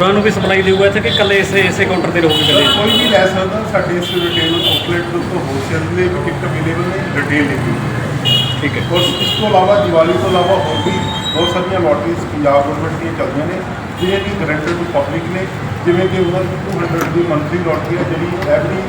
ਹੋਰਾਂ ਨੂੰ ਵੀ ਸਪਲਾਈ ਦੇਊਗਾ ਇੱਥੇ ਕਿ ਇਕੱਲੇ ਇਸੇ ਇਸੇ ਕਾਊਂਟਰ ਤੇ ਰਹੂਗੀ ਇਕੱਲੇ ਕੋਈ ਵੀ ਲੈ ਸਕਦਾ ਸਾਡੇ ਇਸ ਰਿਟੇਲ ਆਊਟਲੈਟ ਤੋਂ ਹੋਲਸੇਲ ਦੇ ਵੀ ਟਿਕਟ ਅਵੇਲੇਬਲ ਨੇ ਰਿਟੇਲ ਦੇ ਵੀ। ਠੀਕ ਹੈ। ਔਰ ਇਸ ਤੋਂ ਇਲਾਵਾ ਦੀਵਾਲੀ ਤੋਂ ਇਲਾਵਾ ਹੋਰ ਵੀ ਬਹੁਤ ਸਾਰੀਆਂ ਲੋਟਰੀਜ਼ ਪੰਜਾਬ ਗਵਰਨਮੈਂਟ ਦੀਆਂ ਚੱਲਦੀਆਂ ਨੇ ਜਿਹੜੀਆਂ ਕਿ ਗਰੰਟਡ ਟੂ ਪਬਲਿਕ ਨੇ, ਜਿਵੇਂ ਕਿ ਉਹਨਾਂ ਦੀ 200 ਦੀ ਮੰਥਲੀ ਲੋਟਰੀ ਹੈ ਜਿਹੜੀ ਐਵਰੀ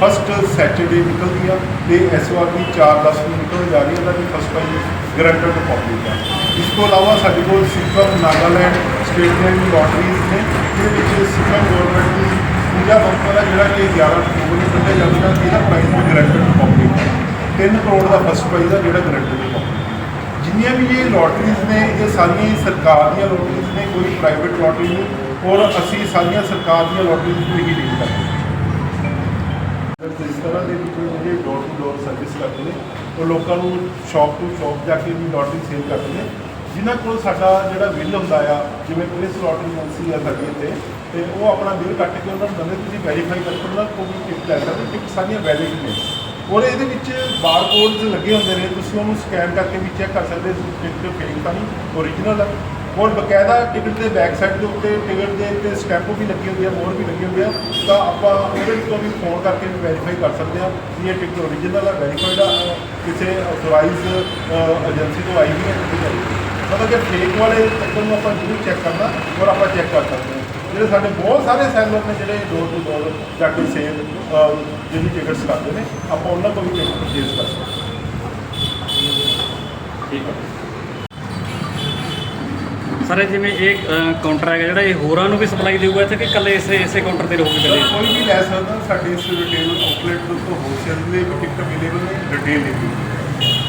ਫਸਟ ਸੈਟਰਡੇ ਨਿਕਲਦੀ ਆ ਤੇ ਇਸ ਵਾਰ ਵੀ 4 10 ਨੂੰ ਨਿਕਲਣ ਜਾ ਰਹੀ ਹੈ ਉਹਨਾਂ ਦੀ first prize guaranteed to public ਆ। ਇਸ ਤੋਂ ਇਲਾਵਾ ਸਾਡੇ ਕੋਲ ਸਿੱਕਮ ਨਾਗਾਲੈਂਡ ਸਟੇਟ ਦੀਆਂ ਵੀ ਲੋਟਰੀਜ਼ ਨੇ, ਜਿਹਦੇ ਵਿੱਚ ਸਿੱਕਮ ਗਵਰਨਮੈਂਟ ਦੀ ਪੂਜਾ ਬੰਪਰ ਹੈ ਜਿਹੜਾ ਕਿ 11 ਅਕਤੂਬਰ ਨੂੰ ਕੱਢਿਆ ਜਾਂਦਾ, ਇਹਦਾ ਪ੍ਰਾਈਜ਼ ਵੀ ਗਰੰਟਡ ਟੂ ਪਬਲਿਕ 3 ਕਰੋੜ ਦਾ ਫਸਟ ਪ੍ਰਾਈਜ਼ ਆ ਜਿਹੜਾ ਗਰੰਟਡ ਟੂ ਪਬਲਿਕ ਜਿੰਨੀਆਂ ਵੀ ਇਹ ਲੋਟਰੀਜ਼ ਨੇ, ਇਹ ਸਾਰੀਆਂ ਹੀ ਸਰਕਾਰ ਦੀਆਂ ਲੋਟਰੀਜ਼ ਨੇ, ਕੋਈ ਪ੍ਰਾਈਵੇਟ ਲੋਟਰੀ ਨਹੀਂ। ਔਰ ਅਸੀਂ ਸਾਰੀਆਂ ਸਰਕਾਰ ਦੀਆਂ ਲੋਟਰੀਜ਼ ਨੂੰ ਹੀ ਡੀਲ ਕਰਦੇ ਹਾਂ। ਇਸ ਤਰ੍ਹਾਂ ਦੇ ਵਿੱਚ ਜਿਹੜੇ ਡੋਰ ਟੂ ਡੋਰ ਸਰਵਿਸ ਕਰਦੇ ਨੇ, ਉਹ ਲੋਕਾਂ ਨੂੰ ਸ਼ਾਪ ਟੂ ਸ਼ਾਪ ਜਾ ਕੇ ਵੀ ਲੋਟਰੀ ਸੇਲ ਕਰਦੇ ਨੇ। ਜਿਨ੍ਹਾਂ ਕੋਲ ਸਾਡਾ ਜਿਹੜਾ ਬਿੱਲ ਹੁੰਦਾ ਆ, ਜਿਵੇਂ ਪੁਲਿਸ ਲੋਟਰੀ ਏਜੰਸੀ ਆ ਸਾਡੀ ਇੱਥੇ, ਤੇ ਉਹ ਆਪਣਾ ਬਿੱਲ ਕੱਟ ਕੇ ਉਹਨਾਂ ਨੂੰ ਦਿੰਦੇ ਤੁਸੀਂ ਵੈਰੀਫਾਈ ਕਰਕੇ ਉਹਨਾਂ ਕੋਲ ਵੀ ਟਿਕਟ ਲੈ ਸਕਦੇ ਟਿਕਟ ਸਾਰੀਆਂ ਵੈਲਿਡ ਨੇ। ਔਰ ਇਹਦੇ ਵਿੱਚ ਬਾਰਕੋਡਸ ਲੱਗੇ ਹੁੰਦੇ ਨੇ, ਤੁਸੀਂ ਉਹਨੂੰ ਸਕੈਨ ਕਰਕੇ ਵੀ ਚੈੱਕ ਕਰ ਸਕਦੇ ਹੋ ਟਿਕਟ ਫੇਕ ਤਾਂ ਨਹੀਂ ਓਰੀਜਨਲ ਹੈ ਔਰ ਬਕਾਇਦਾ ਟਿਕਟ ਦੇ ਬੈਕ ਸਾਈਡ ਦੇ ਉੱਤੇ ਟਿਕਟ ਦੇ ਉੱਤੇ ਸਟੈਂਪ ਵੀ ਲੱਗੀ ਹੁੰਦੀ ਆ ਮੋਹਰ ਵੀ ਲੱਗੀ ਹੁੰਦੀ ਆ। ਤਾਂ ਆਪਾਂ ਉਹਦੇ ਤੋਂ ਵੀ ਫੋਨ ਕਰਕੇ ਵੀ ਵੈਰੀਫਾਈ ਕਰ ਸਕਦੇ ਹਾਂ ਕਿ ਇਹ ਟਿਕਟ ਓਰੀਜਨਲ ਆ ਵੈਰੀਫਾਈਡ ਆ ਕਿਸੇ ਆਥੋਰਾਈਜ਼ ਏਜੰਸੀ ਤੋਂ ਆਈ ਵੀ ਹੈ। ਕਿਤੇ ਜਾਈ ਮਤਲਬ ਕਿ ਫੇਕ ਵਾਲੇ ਟਿਕਟ ਨੂੰ ਆਪਾਂ ਜ਼ਰੂਰ ਚੈੱਕ ਕਰਨਾ ਔਰ ਆਪਾਂ ਚੈੱਕ ਕਰ ਸਕਦੇ ਹਾਂ। ਜਿਹੜੇ ਸਾਡੇ ਬਹੁਤ ਸਾਰੇ ਸੈਲਰ ਨੇ ਜਿਹੜੇ ਡੋਰ ਟੂ ਡੋਰ ਜਾ ਕੇ ਸੇਲ ਜਿਹੜੀ ਟਿਕਟਸ ਕਰਦੇ ਨੇ ਆਪਾਂ ਉਹਨਾਂ ਤੋਂ ਵੀ ਟਿਕਟ ਪਰਚੇਜ਼ ਕਰ ਸਕਦੇ ਹਾਂ। ਠੀਕ ਹੈ ਸਰ ਜਿਵੇਂ ਇਹ ਕਾਊਂਟਰ ਹੈਗਾ ਜਿਹੜਾ ਇਹ ਹੋਰਾਂ ਨੂੰ ਵੀ ਸਪਲਾਈ ਦੇਊਗਾ ਇੱਥੇ ਕਿ ਇਕੱਲੇ ਇਸੇ ਇਸੇ ਕਾਊਂਟਰ ਤੇ ਰਹੂਗੀ ਇਕੱਲੇ ਕੋਈ ਵੀ ਲੈ ਸਕਦਾ ਸਾਡੇ ਇਸ ਰਿਟੇਲ ਆਊਟਲੈਟ ਤੋਂ ਹੋਲਸੇਲ ਦੇ ਟਿਕਟ ਅਵੇਲੇਬਲ ਨੇ ਰਿਟੇਲ ਦੇ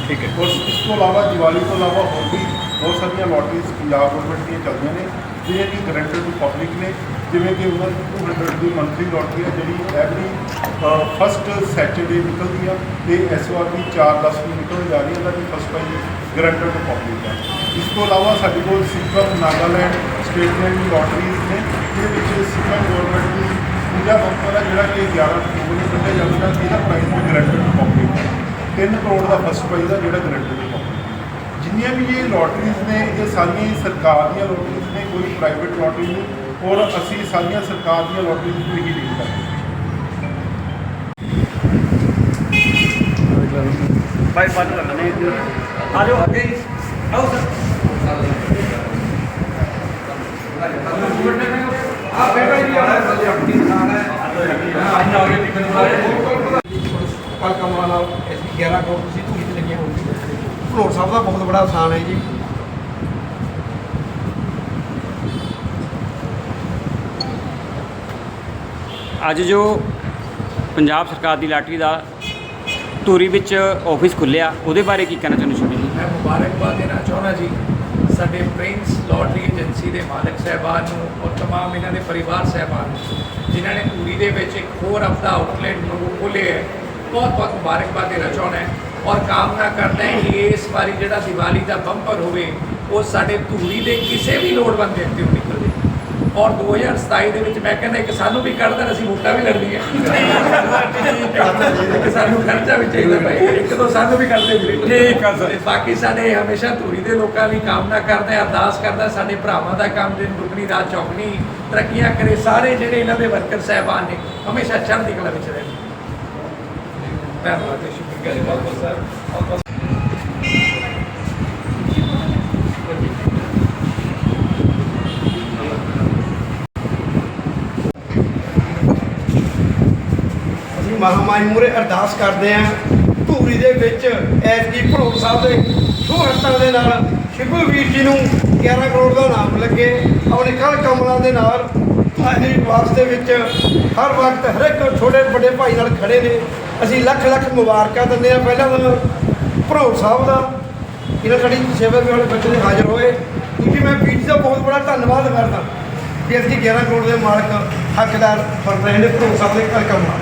ਠੀਕ ਹੈ। ਇਸ ਤੋਂ ਇਲਾਵਾ ਦੀਵਾਲੀ ਤੋਂ ਇਲਾਵਾ ਹੋਰ ਵੀ ਬਹੁਤ ਸਾਰੀਆਂ ਲੋਟਰੀਜ਼ ਪੰਜਾਬ ਗਵਰਨਮੈਂਟ ਦੀਆਂ ਚੱਲਦੀਆਂ ਨੇ ਜਿਹੜੀਆਂ ਕਿ ਗਰੰਟਡ ਟੂ ਪਬਲਿਕ ਨੇ, ਜਿਵੇਂ ਕਿ ਉਹਨਾਂ ਦੀ 200 ਦੀ ਮੰਥਲੀ ਲੋਟਰੀ ਹੈ ਜਿਹੜੀ ਐਵਰੀ ਫਸਟ ਸੈਟਰਡੇ ਨਿਕਲਦੀ ਆ ਤੇ ਇਸ ਵਾਰ ਵੀ 4 10 ਨੂੰ ਨਿਕਲ ਜਾ ਰਹੀ ਹੈ ਉਹਦਾ ਵੀ first prize guaranteed to public ਹੈ ਇਸ ਤੋਂ ਇਲਾਵਾ ਸਾਡੇ ਕੋਲ ਸਿੱਕਮ ਨਾਗਾਲੈਂਡ ਸਟੇਟ ਦੀ ਵੀ ਲੋਟਰੀਜ਼ ਨੇ, ਜਿਹਦੇ ਵਿੱਚ ਸਿੱਕਮ ਗਵਰਨਮੈਂਟ ਦੀ ਪੂਜਾ ਬੰਪਰ ਹੈ ਜਿਹੜਾ ਕਿ 11 ਅਕਤੂਬਰ ਨੂੰ ਕੱਢਿਆ ਜਾਂਦਾ, ਇਹਦਾ ਪ੍ਰਾਈਜ਼ ਵੀ ਗਰੰਟਡ ਟੂ ਪਬਲਿਕ ਹੈ 3 ਕਰੋੜ ਦਾ ਫਸਟ ਪ੍ਰਾਈਜ਼ ਆ ਜਿਹੜਾ ਗਰੰਟਡ ਟੂ ਪਬਲਿਕ ਜਿੰਨੀਆਂ ਵੀ ਇਹ ਲੋਟਰੀਜ਼ ਨੇ ਇਹ ਸਾਰੀਆਂ ਹੀ ਸਰਕਾਰ ਦੀਆਂ ਲੋਟਰੀਜ਼ ਨੇ ਕੋਈ ਪ੍ਰਾਈਵੇਟ ਲੋਟਰੀ ਨਹੀਂ ਔਰ ਅਸੀਂ ਸਾਰੀਆਂ ਸਰਕਾਰ ਦੀਆਂ ਲੋਟਰੀਜ਼ ਨੂੰ ਹੀ ਡੀਲ ਕਰਦੇ ਹਾਂ ਬਾਈ ਬਾਅਦ ਲੱਗਣੇ ਆ ਜਾਓ ਅੱਗੇ ਆਓ ਸਰ ਕੱਲ ਕੰਮ ਵਾਲਾ ਐਸਪੀ 11 ਕਰੋੜ ਤੁਸੀਂ ਧੂਰੀ ਤੇ ਲੱਗੀਆਂ ਹੋਣਗੀਆਂ ਭਲੋੜ ਸਾਹਿਬ ਦਾ ਬਹੁਤ ਬੜਾ ਆਸਾਨ ਹੈ ਜੀ। ਅੱਜ ਜੋ ਪੰਜਾਬ ਸਰਕਾਰ ਦੀ ਲਾਟਰੀ ਦਾ ਧੂਰੀ ਵਿੱਚ ਆਫਿਸ ਖੁੱਲਿਆ ਉਹਦੇ ਬਾਰੇ ਕੀ ਕਹਿਣਾ ਚਾਹੁੰਦੇ ਛੋਟੀ ਜੀ ਮੈਂ ਮੁਬਾਰਕਬਾਦ ਦੇਣਾ ਚਾਹੁੰਦਾ ਜੀ। ਸਾਡੇ ਪ੍ਰਿੰਸ ਲੋਟਰੀ ਏਜੰਸੀ ਦੇ ਮਾਲਕ ਸਹਿਬਾਨ ਨੂੰ ਔਰ ਤਮਾਮ ਇਹਨਾਂ ਦੇ ਪਰਿਵਾਰ ਸਹਿਬਾਨ ਨੂੰ ਜਿਨ੍ਹਾਂ ਨੇ ਧੂਰੀ ਦੇ ਵਿੱਚ ਇੱਕ ਹੋਰ ਆਪਦਾ ਆਊਟਲੈਟ ਨੂੰ ਖੋਲ੍ਹਿਆ ਹੈ। ਬਹੁਤ ਬਹੁਤ ਮੁਬਾਰਕਬਾਦ ਦੇਣਾ ਚਾਹੁੰਦਾ ਹੈ। ਔਰ ਕਾਮਨਾ ਕਰਦਾ ਹੈ ਕਿ ਇਸ ਵਾਰੀ ਜਿਹੜਾ ਦੀਵਾਲੀ ਦਾ ਬੰਪਰ ਹੋਵੇ ਉਹ ਸਾਡੇ ਧੂਰੀ ਦੇ ਕਿਸੇ ਵੀ ਲੋੜਵੰਦ ਵਿਅਕਤੀ ਨੂੰ ਨਿਕਲੇ ਔਰ 2027 ਦੇ ਵਿੱਚ ਮੈਂ ਕਹਿੰਦਾ ਇੱਕ ਸਾਨੂੰ ਵੀ ਕੱਢ ਦੇਣ ਅਸੀਂ ਵੋਟਾਂ ਵੀ ਲੜਨੀਆਂ। ਇੱਕ ਸਾਨੂੰ ਖਰਚਾ ਵੀ ਚਾਹੀਦਾ ਭਾਈ ਇੱਕ ਤੋਂ ਸਾਨੂੰ ਵੀ ਕਰਦੇ ਵੀਰੇ। ਠੀਕ ਆ ਸਰ। ਬਾਕੀ ਸਾਡੇ ਹਮੇਸ਼ਾ ਧੂਰੀ ਦੇ ਲੋਕਾਂ ਲਈ ਕਾਮਨਾ ਕਰਦੇ ਆ ਅਰਦਾਸ ਕਰਦਾ ਸਾਡੇ ਭਰਾਵਾਂ ਦਾ ਕੰਮ ਦਿਨ ਦੁਗਣੀ ਰਾਤ ਚੌਗਣੀ ਤਰੱਕੀਆਂ ਕਰੇ ਸਾਰੇ ਜਿਹੜੇ ਇਹਨਾਂ ਦੇ ਵਰਕਰ ਸਹਿਬਾਨ ਨੇ ਹਮੇਸ਼ਾ ਚੜ੍ਹਦੀ ਕਲਾ ਵਿੱਚ ਰਹਿਣ। ਧੰਨਵਾਦ ਤੇ ਸ਼ੁਕਰੀਆ ਜੀ ਬਹੁਤ ਬਹੁਤ ਸਰ। ਮਹਾਮਾਈ ਮੂਰੇ ਅਰਦਾਸ ਕਰਦੇ ਆਂ ਧੂਰੀ ਦੇ ਵਿੱਚ ਐਸਪੀ ਭਲੋੜ ਸਾਹਿਬ ਦੇ ਸ਼ੁਭ ਦੇ ਨਾਲ ਸ਼ਿਬੂ ਵੀਰ ਜੀ ਨੂੰ 11 ਕਰੋੜ ਦਾ ਨਾਮ ਲੱਗੇ। ਆਪਣੇ ਕੱਲ ਕਮਲਾਂ ਦੇ ਨਾਲ ਅਸੀਂ ਵਾਸਤੇ ਵਿੱਚ ਹਰ ਵਕਤ ਹਰ ਇੱਕ ਛੋਟੇ ਵੱਡੇ ਭਾਈ ਨਾਲ ਖੜੇ ਨੇ। ਅਸੀਂ ਲੱਖ ਲੱਖ ਮੁਬਾਰਕਾਂ ਦਿੰਦੇ ਆ ਪਹਿਲਾਂ ਤਾਂ ਭਲੋੜ ਸਾਹਿਬ ਦਾ, ਇਹਨਾਂ ਸਾਡੀ ਸੇਵਾ ਵੀ ਵਾਲੇ ਬੱਚੇ ਦੇ ਹਾਜ਼ਰ ਹੋਏ। ਕਿਉਂਕਿ ਮੈਂ ਵੀਰ ਜੀ ਦਾ ਬਹੁਤ ਬੜਾ ਧੰਨਵਾਦ ਕਰਦਾ ਕਿ ਅਸੀਂ 11 ਕਰੋੜ ਦੇ ਮਾਲਕ, ਹੱਕਦਾਰ ਬਣ ਰਹੇ ਨੇ ਭਲੋੜ ਸਾਹਿਬ ਦੇ ਘਰ ਕਮਲਾ